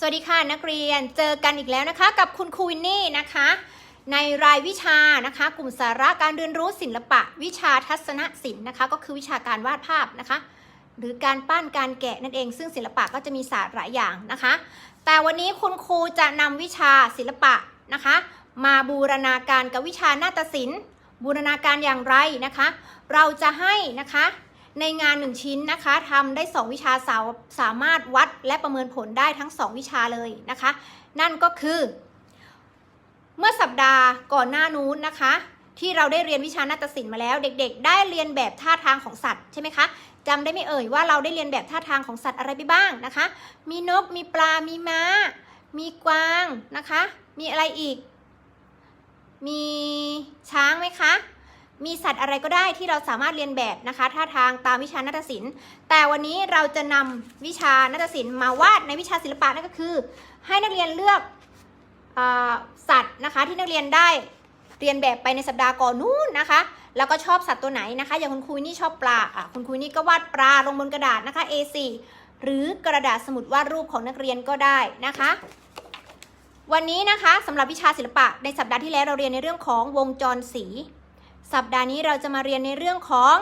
สวัสดีค่ะนักเรียนเจอกันอีกแล้วนะคะ กับคุณครูวินนี่นะคะ ในรายวิชานะคะ กลุ่มสาระการเรียนรู้ศิลปะ วิชาทัศนศิลป์นะคะ ก็คือวิชาการวาดภาพนะคะ หรือการปั้นการแกะนั่นเอง ซึ่งศิลปะก็จะมีศาสตร์หลายอย่างนะคะ แต่วันนี้คุณครูจะนำวิชาศิลปะนะคะ มาบูรณาการกับวิชานาฏศิลป์บูรณาการอย่างไรนะคะ เราจะให้นะคะ ในงาน 1 ชิ้นนะคะทำได้ 2 วิชาสาสามารถวัดและประเมินผลได้ทั้ง 2 วิชาเลยนะคะ นั่นก็คือ เมื่อสัปดาห์ก่อนหน้านู้นนะคะ ที่เราได้เรียนวิชานาฏศิลป์มาแล้ว เด็กๆ ได้เรียนแบบท่าทางของสัตว์ใช่ไหมคะจำได้ไม่เอ่ยว่าเราได้เรียนแบบท่าทางของสัตว์อะไรไปบ้างนะคะ มีนกมีปลา มีม้า มีกวางนะคะ มีอะไรอีก มีช้างไหมคะ มีสัตว์อะไรก็ได้ที่เราสามารถเรียนแบบนะคะท่าทางตามวิชานาฏศิลป์ แต่วันนี้เราจะนำวิชานาฏศิลป์มาวาดในวิชาศิลปะนั่นก็คือ ให้นักเรียนเลือกอสัตว์นะคะที่นักเรียนได้เรียนแบบไปในสัปดาห์ก่อนนู้นนะคะ แล้วก็ชอบสัตว์ตัวไหนนะคะ อย่างคุณครูนี่ชอบปลาอะคุณครูนี่ก็วาดปลาลงบนกระดาษนะคะ A4 หรือกระดาษสมุดวาดรูปของนักเรียนก็ได้นะคะ วันนี้นะคะสำหรับวิชาศิลปะในสัปดาห์ที่แล้วเราเรียนในเรื่องของวงจรสี สัปดาห์นี้เราจะมาเรียนในเรื่องของ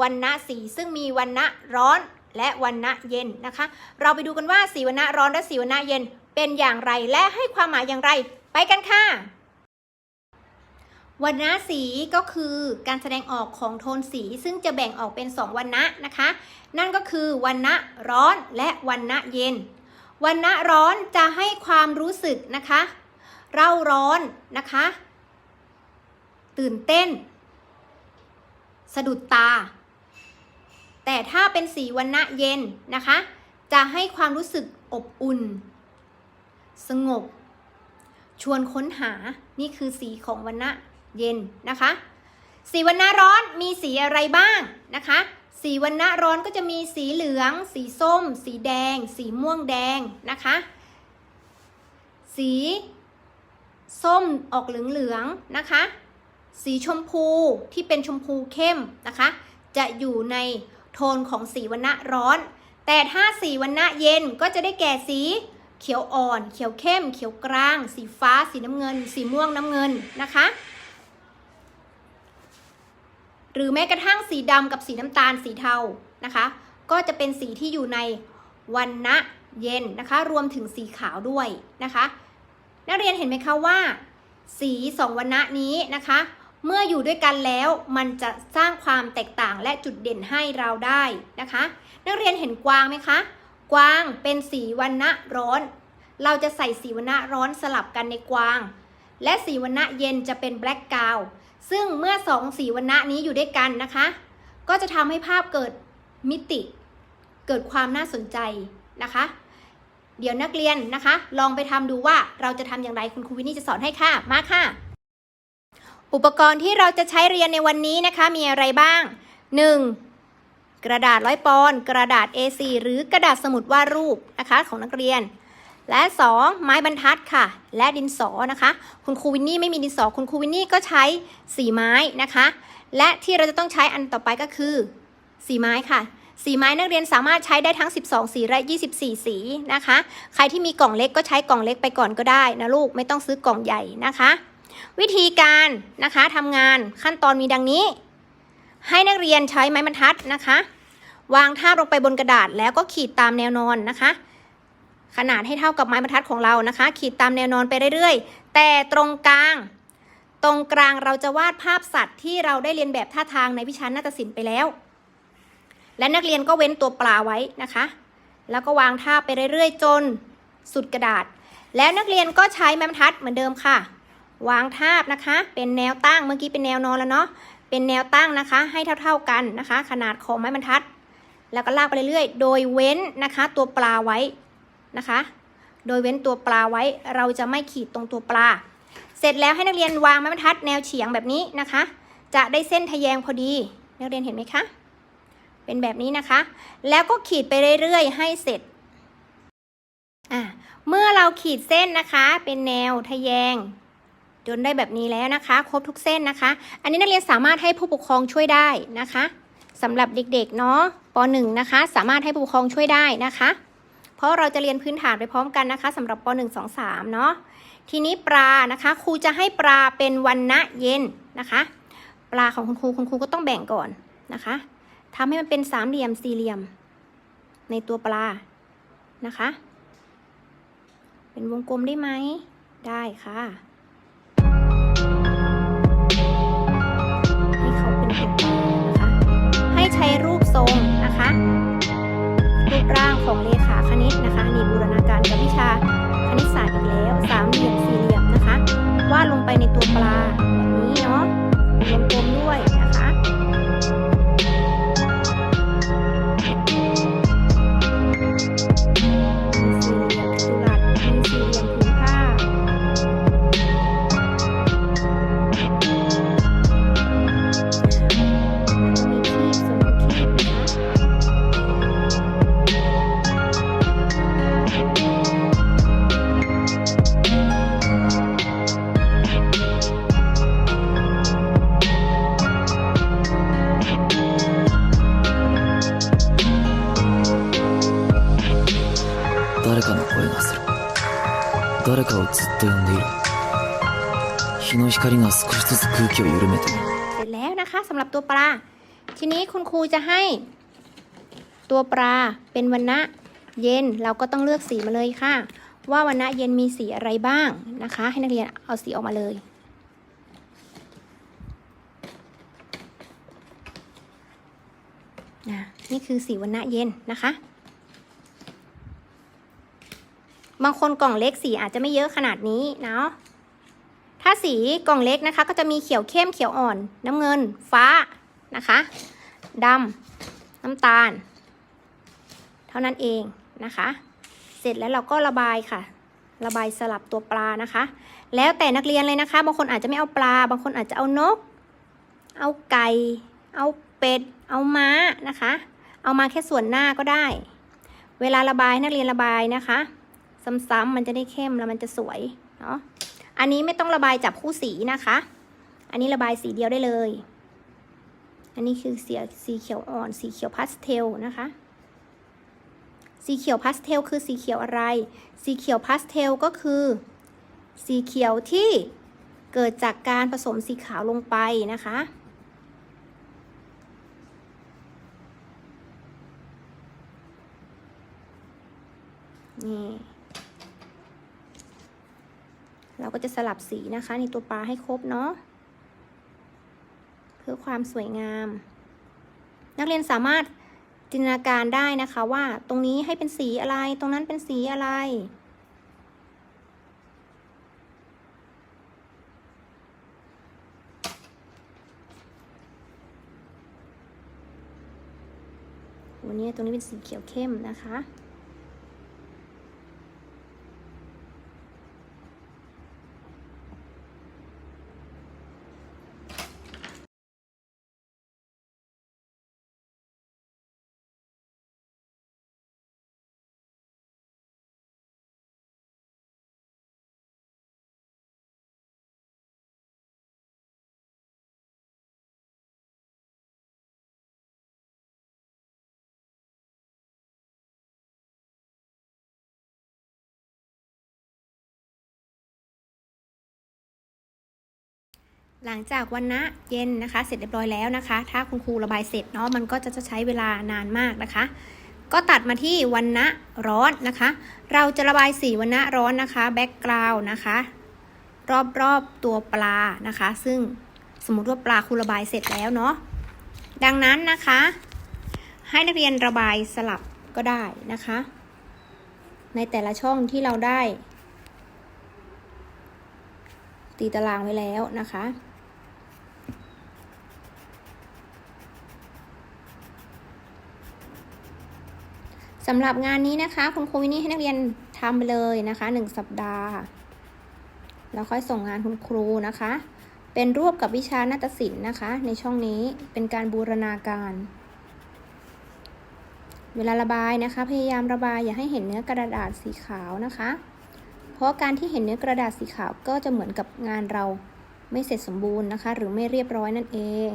วันณะสีซึ่งมีวันณะร้อนและวันณะเย็นนะคะ เราไปดูกันว่าสีวันณะร้อนและสีวันณะเย็นเป็นอย่างไรและให้ความหมายอย่างไร ไปกันค่ะวันณะสีก็คือการแสดงออกของโทนสีซึ่งจะแบ่งออกเป็น 2วันณะนะคะ นั่นก็คือวันณะร้อนและวันณะเย็นวันณะร้อนจะให้ความรู้สึกนะคะ เร่าร้อนนะคะ ตื่นเต้น สะดุดตา แต่ถ้าเป็นสีวันณะเย็นนะคะ จะให้ความรู้สึกอบอุ่น สงบ ชวนค้นหานี่คือสีของวันณะเย็นนะคะ สีวันณะร้อนมีสีอะไรบ้างนะคะสีวันณะร้อนก็จะมีสีเหลือง สีส้ม สีแดง สีม่วงแดงนะคะ สีส้มออกเหลืองๆนะคะ สีชมพูที่เป็นชมพูเข้มนะคะ จะอยู่ในโทนของสีวันณะร้อน แต่ถ้าสีวันณะเย็นก็จะได้แก่สีเขียวอ่อน เขียวเข้ม เขียวกลาง สีฟ้า สีน้ำเงิน สีม่วงน้ำเงินนะคะ หรือแม้กระทั่งสีดำกับสีน้ำตาลสีเทานะคะ ก็จะเป็นสีที่อยู่ในวันณะเย็นนะคะ รวมถึงสีขาวด้วยนะคะ นักเรียนเห็นไหมคะว่า สีสองวันณะนี้นะคะ เมื่ออยู่ด้วยกันแล้วมันจะสร้างความแตกต่างและจุดเด่นให้เราได้นะคะ นักเรียนเห็นกวางไหมคะ กวางเป็นสีวันณะร้อน เราจะใส่สีวันณะร้อนสลับกันในกวาง และสีวันณะเย็นจะเป็นแบล็กกาว ซึ่งเมื่อสองสีวันณะนี้อยู่ด้วยกันนะคะ ก็จะทำให้ภาพเกิดมิติ เกิดความน่าสนใจนะคะ เดี๋ยวนักเรียนนะคะ ลองไปทำดูว่าเราจะทำอย่างไรคุณครูวินนี่จะสอนให้ค่ะ มาค่ะ อุปกรณ์ที่เราจะใช้เรียนในวันนี้นะคะ มีอะไรบ้าง 1. กระดาษร้อยปอนกระดาษ A4 หรือกระดาษสมุดวาดรูปนะคะของนักเรียน และ 2. ไม้บรรทัดค่ะ และดินสอนะคะ คุณครูวินนี่ไม่มีดินสอ คุณครูวินนี่ก็ใช้สีไม้นะคะ และที่เราจะต้องใช้อันต่อไปก็คือสีไม้ค่ะสีไม้นักเรียนสามารถใช้ได้ทั้ง 12 สีและ 24 สีนะคะ ใครที่มีกล่องเล็กก็ใช้กล่องเล็กไปก่อนก็ได้นะลูก ไม่ต้องซื้อกล่องใหญ่นะคะ วิธีการนะคะทำงานขั้นตอนมีดังนี้ ให้นักเรียนใช้ไม้บรรทัดนะคะ วางทาบลงไปบนกระดาษแล้วก็ขีดตามแนวนอนนะคะ ขนาดให้เท่ากับไม้บรรทัดของเรานะคะ ขีดตามแนวนอนไปเรื่อยๆ แต่ตรงกลาง ตรงกลางเราจะวาดภาพสัตว์ที่เราได้เรียนแบบท่าทางในวิชานาฏศิลป์ไปแล้ว และนักเรียนก็เว้นตัวปลาไว้นะคะ แล้วก็วางท่าไปเรื่อยๆ จนสุดกระดาษ แล้วนักเรียนก็ใช้ไม้บรรทัดเหมือนเดิมค่ะ วางทาบนะคะ เป็นแนวตั้งเมื่อกี้เป็นแนวนอนแล้วเนาะเป็นแนวตั้งนะคะ ให้เท่าๆกันนะคะ ขนาดของไม้บรรทัด แล้วก็ลากไปเรื่อยๆ โดยเว้นนะคะ ตัวปลาไว้นะคะ โดยเว้นตัวปลาไว้ เราจะไม่ขีดตรงตัวปลา เสร็จแล้วให้นักเรียนวางไม้บรรทัดแนวเฉียงแบบนี้นะคะ จะได้เส้นทะแยงพอดี นักเรียนเห็นไหมคะ เป็นแบบนี้นะคะ แล้วก็ขีดไปเรื่อยๆ ให้เสร็จอะเมื่อเราขีดเส้นนะคะ เป็นแนวทะแยง จนได้แบบนี้แล้วนะคะ ครบทุกเส้นนะคะ อันนี้นักเรียนสามารถให้ผู้ปกครองช่วยได้นะคะสำหรับเด็กๆเนาะป .1 นะคะ สามารถให้ผู้ปกครองช่วยได้นะคะ เพราะเราจะเรียนพื้นฐานไปพร้อมกันนะคะสำหรับป .1 2 3เนาะทีนี้ปลานะคะครูจะให้ปลาเป็นวันณะเย็นนะคะ ปลาของคุณครูคุณครูก็ต้องแบ่งก่อนนะคะทำให้มันเป็นสามเหลี่ยมสี่เหลี่ยม ในตัวปลานะคะ เป็นวงกลมได้ไหม ได้ค่ะ ใช้รูปทรงนะคะ รูปร่างของเลขาคณิตนะคะนี่บูรณาการกับวิชาคณิตศาสตร์อีกแล้วสามเหลี่ยมสี่เหลี่ยมนะคะวาดลงไปในตัวปลาแบบนี้เนาะ 光が少しずつ空気を緩めている เสร็จแล้วนะคะสำหรับตัวปลา ทีนี้คุณครูจะให้ตัวปลาเป็นวันณะเย็นเราก็ต้องเลือกสีมาเลยค่ะ ว่าวันณะเย็นมีสีอะไรบ้างนะคะ ให้นักเรียนเอาสีออกมาเลยนะนี่คือสีวันณะเย็นนะคะ บางคนกล่องเล็กสีอาจจะไม่เยอะขนาดนี้เนาะ ถ้าสีกล่องเล็กนะคะ ก็จะมีเขียวเข้มเขียวอ่อน น้ำเงิน ฟ้านะคะดำน้ำตาล เท่านั้นเองนะคะ เสร็จแล้วเราก็ระบายค่ะ ระบายสลับตัวปลานะคะ แล้วแต่นักเรียนเลยนะคะ บางคนอาจจะไม่เอาปลา บางคนอาจจะเอานก เอาไก่ เอาเป็ด เอาม้านะคะ เอามาแค่ส่วนหน้าก็ได้ เวลาระบายนักเรียนระบายนะคะ ซ้ำๆมันจะได้เข้มแล้วมันจะสวยเนาะ อันนี้ไม่ต้องระบายจับคู่สีนะคะ อันนี้ระบายสีเดียวได้เลย อันนี้คือสีสีเขียวอ่อน สีเขียวพาสเทลนะคะ สีเขียวพาสเทลคือสีเขียวอะไร สีเขียวพาสเทลก็คือ สีเขียวที่เกิดจากการผสมสีขาวลงไปนะคะนี่ เราก็จะสลับสีนะคะ ในตัวปลาให้ครบเนาะเพื่อความสวยงาม นักเรียนสามารถจินตนาการได้นะคะว่าตรงนี้ให้เป็นสีอะไร ตรงนั้นเป็นสีอะไรวันนี้ตรงนี้เป็นสีเขียวเข้มนะคะ หลังจากวันนะเย็นนะคะ เสร็จเรียบร้อยแล้วนะคะ ถ้าคุณครูระบายเสร็จเนาะมันก็จะจะใช้เวลานานมากนะคะ ก็ตัดมาที่วันนะร้อนนะคะ เราจะระบายสีวันนะร้อนนะคะแบ็กกราวน์นะคะ รอบๆตัวปลานะคะ ซึ่งสมมติว่าปลาครูระบายเสร็จแล้วเนาะดังนั้นนะคะ ให้นักเรียนระบายสลับก็ได้นะคะ ในแต่ละช่องที่เราได้ ตีตารางไว้แล้วนะคะ สำหรับงานนี้นะคะคุณครูวินี่ให้นักเรียนทำไปเลยนะคะหนึ่งสัปดาห์ แล้วค่อยส่งงานคุณครูนะคะ เป็นรวบกับวิชานาฏศิลป์นะคะ ในช่องนี้เป็นการบูรณาการ เวลาระบายนะคะ พยายามระบายอย่าให้เห็นเนื้อกระดาษสีขาวนะคะ เพราะการที่เห็นเนื้อกระดาษสีขาวก็จะเหมือนกับงานเราไม่เสร็จสมบูรณ์นะคะ หรือไม่เรียบร้อยนั่นเอง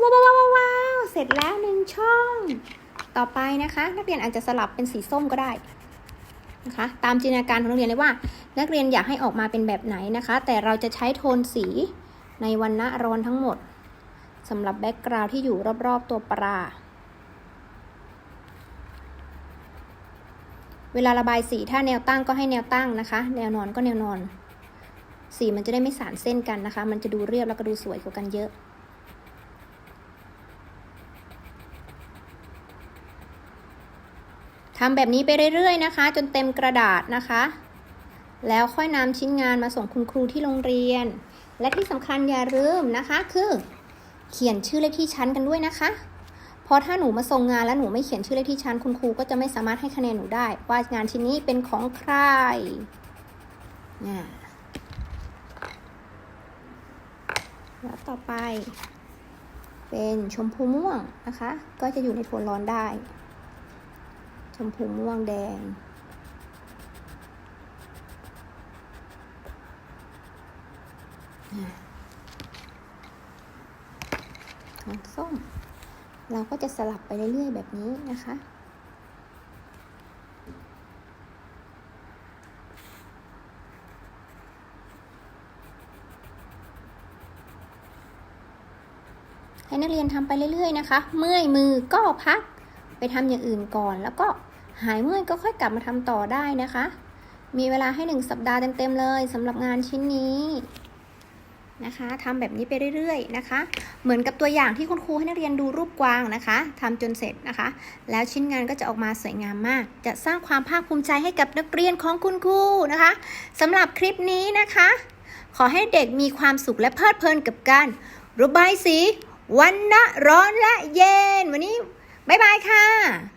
ว้าวว้าวว้าวเสร็จแล้วหนึ่งช่อง ต่อไปนะคะ นักเรียนอาจจะสลับเป็นสีส้มก็ได้นะคะตามจินตนาการของนักเรียนเลยว่า นักเรียนอยากให้ออกมาเป็นแบบไหนนะคะ แต่เราจะใช้โทนสีในวันณะร้อนทั้งหมดสำหรับแบ็กกราวด์ที่อยู่รอบๆตัวปลาเวลาระบายสีถ้าแนวตั้งก็ให้แนวตั้งนะคะ แนวนอนก็แนวนอน สีมันจะได้ไม่สานเส้นกันนะคะ มันจะดูเรียบแล้วก็ดูสวยกว่ากันเยอะ ทำแบบนี้ไปเรื่อยๆนะคะ จนเต็มกระดาษนะคะ แล้วค่อยนำชิ้นงานมาส่งคุณครูที่โรงเรียน และที่สำคัญอย่าลืมนะคะคือเขียนชื่อเลขที่ชั้นกันด้วยนะคะเพราะถ้าหนูมาส่งงานแล้วหนูไม่เขียนชื่อเลขที่ชั้นคุณครูก็จะไม่สามารถให้คะแนนหนูได้ ว่างานชิ้นนี้เป็นของใครเนี่ยแล้วต่อไป เป็นชมพูม่วงนะคะ ก็จะอยู่ในโทนร้อนได้ ชมพูม่วงแดงโทนส้ม เราก็จะสลับไปเรื่อยๆ แบบนี้นะคะให้นักเรียนทำไปเรื่อยๆนะคะ เมื่อยมือก็พักไปทำอย่างอื่นก่อนแล้วก็ หายเมื่อยก็ค่อยกลับมาทำต่อได้นะคะ มีเวลาให้หนึ่งสัปดาห์เต็มๆเลยสำหรับงานชิ้นนี้นะคะทำแบบนี้ไปเรื่อยๆนะคะ เหมือนกับตัวอย่างที่คุณครูให้นักเรียนดูรูปกวางนะคะทำจนเสร็จนะคะ แล้วชิ้นงานก็จะออกมาสวยงามมาก จะสร้างความภาคภูมิใจให้กับนักเรียนของคุณครูนะคะสำหรับคลิปนี้นะคะ ขอให้เด็กมีความสุขและเพลิดเพลินกับการระบายสี วันณะร้อนและเย็น วันนี้บ๊ายบายค่ะ